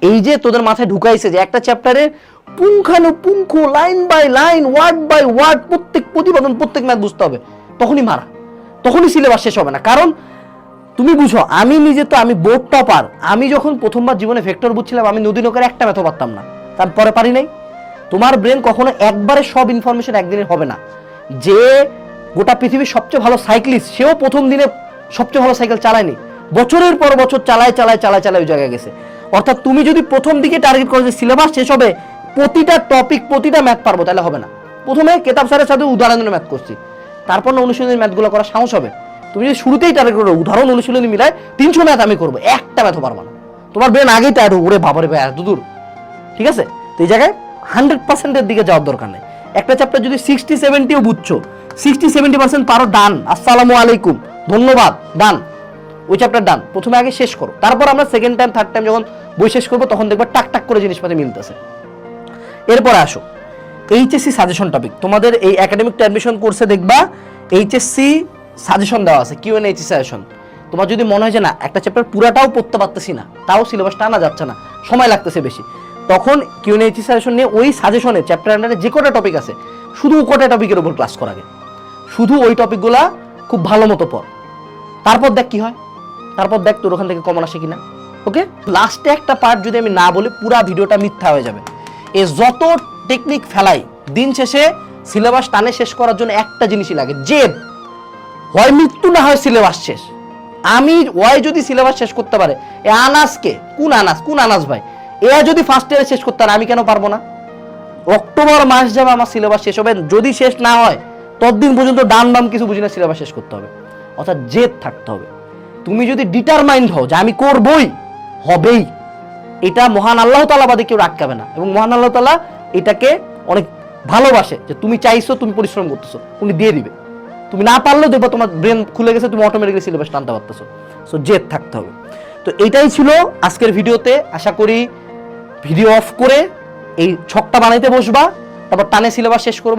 এই যে তোদের মাথায় ঢুকাইছে যে একটা চ্যাপ্টারের পুঙ্খানুপুঙ্খ line by line word by word প্রত্যেক প্রতিপাদন প্রত্যেক ম্যাথ বুঝতে হবে। তখনই মারা। তখনই সিলেবাস শেষ হবে না। কারণ তুমি বুঝো, আমি নিজে তো আমি বোর্ড টপার আমি যখন প্রথমবার জীবনে ভেক্টর বুঝছিলাম, আমি নদী নৌকার একটা ম্যাথও পারতাম না। তারপরে পারি নাই। তোমার ব্রেন কখনো একবারে সব ইনফরমেশন একদিনের হবে না। যে গোটা পৃথিবীর সবচেয়ে ভালো সাইক্লিস্ট সেও প্রথম দিনে সবচেয়ে ভালো সাইকেল চালায়নি। বছরের পর বছর চালায় চালায় চালায় চালায় ওই জায়গায় গেছে। অর্থাৎ তুমি যদি প্রথম দিকে টার্গেট করো যে সিলেবাস শেষ হবে, প্রতিটা টপিক প্রতিটা ম্যাথ পারব, তাহলে হবে না। প্রথমে কেতাব স্যারের সাথে উদাহরণের ম্যাথ করছি। তারপর না অনুশীলনের ম্যাথগুলো করা সাহস হবে। তুমি যদি শুরুতেই টার্গেট করো, উদাহরণ অনুশীলনী মিলায় তিনশো ম্যাথ আমি করব, একটা ম্যাথও পারব না। তোমার ব্রেন আগেই টায়ার্ড ওরে বাবারে ভাই, এত দূর। ঠিক আছে? তো এই জায়গায় হান্ড্রেড পার্সেন্টের দিকে যাওয়ার দরকার নেই। একটা চ্যাপ্টার যদি সিক্সটি সেভেন্টিও বুঝছ সিক্সটি সেভেন্টি পার্সেন্ট পারো ডান আসসালামু আলাইকুম ধন্যবাদ ডান ওই চ্যাপ্টার ডান প্রথমে আগে শেষ করো। তারপর আমরা সেকেন্ড টাইম থার্ড টাইম যখন বই শেষ করব, তখন দেখবা টাক টাক করে জিনিসপাতি মিলতেছে। এরপরে আসো। এইচএসসি সাজেশন টপিক তোমাদের এই একাডেমিক অ্যাডমিশন কোর্সে দেখবা এইচএসসি সাজেশন দেওয়া আছে কিউ এন এইচএসসি সাজেশন তোমার যদি মনে হয় যে না, একটা চ্যাপ্টার পুরাটাও পড়তে পারতেছি না, তাও সিলেবাসটা আনা যাচ্ছে না, সময় লাগতেছে বেশি। তখন কিউ এন এইচএসসি সাজেশন নিয়ে ওই সাজেশনে চ্যাপ্টার আন্ডারে যে কটা টপিক আছে, শুধু কটা টপিকের উপর ক্লাস করাগে শুধু ওই টপিকগুলা খুব ভালো মতো পড়। তারপর দেখ কি হয়। তারপর দেখ তোর ওখান থেকে কমন আসে কিনা ওকে লাস্টে একটা পার্ট যদি আমি না বলি, পুরা ভিডিওটা মিথ্যা হয়ে যাবে। এ যত টেকনিক ফেলাই, দিন শেষে সিলেবাস টানে শেষ করার জন্য একটা জিনিসই লাগে, জেদ। হয় মৃত্যু না হয় সিলেবাস শেষ। আমি, ওয়াই যদি সিলেবাস শেষ করতে পারে, এ আনাসকে, কোন আনাস কোন আনাস ভাই? এ যদি ফার্স্ট ইয়ারে শেষ করতে পারে, আমি কেন পারব না? অক্টোবর মাস যাবে আমার সিলেবাস শেষ হবে, যদি শেষ না হয়, ততদিন পর্যন্ত ডান বাম কিছু বুঝি না সিলেবাস শেষ করতে হবে। অর্থাৎ জেদ থাকতে হবে। তুমি যদি ডিটারমাইন্ড হও যে আমি করবই, হবেই। এটা মহান আল্লাহ তালা বাদে কেউ আটকাবে না। এবং মহান আল্লাহ তালা এটাকে অনেক ভালোবাসে যে তুমি চাইছো, তুমি পরিশ্রম করতেছো, উনি দিয়ে দিবে। তুমি না পারলেও দেখব তোমার ব্রেন খুলে গেছে, তুমি অটোমেটিক্যালি সিলেবাস টানতে পারতেছো। সো জেদ থাকতে হবে। তো এটাই ছিল আজকের ভিডিওতে। আশা করি ভিডিও অফ করে এই ছকটা বানাইতে বসবা, তারপর টানে সিলেবাস শেষ করবা।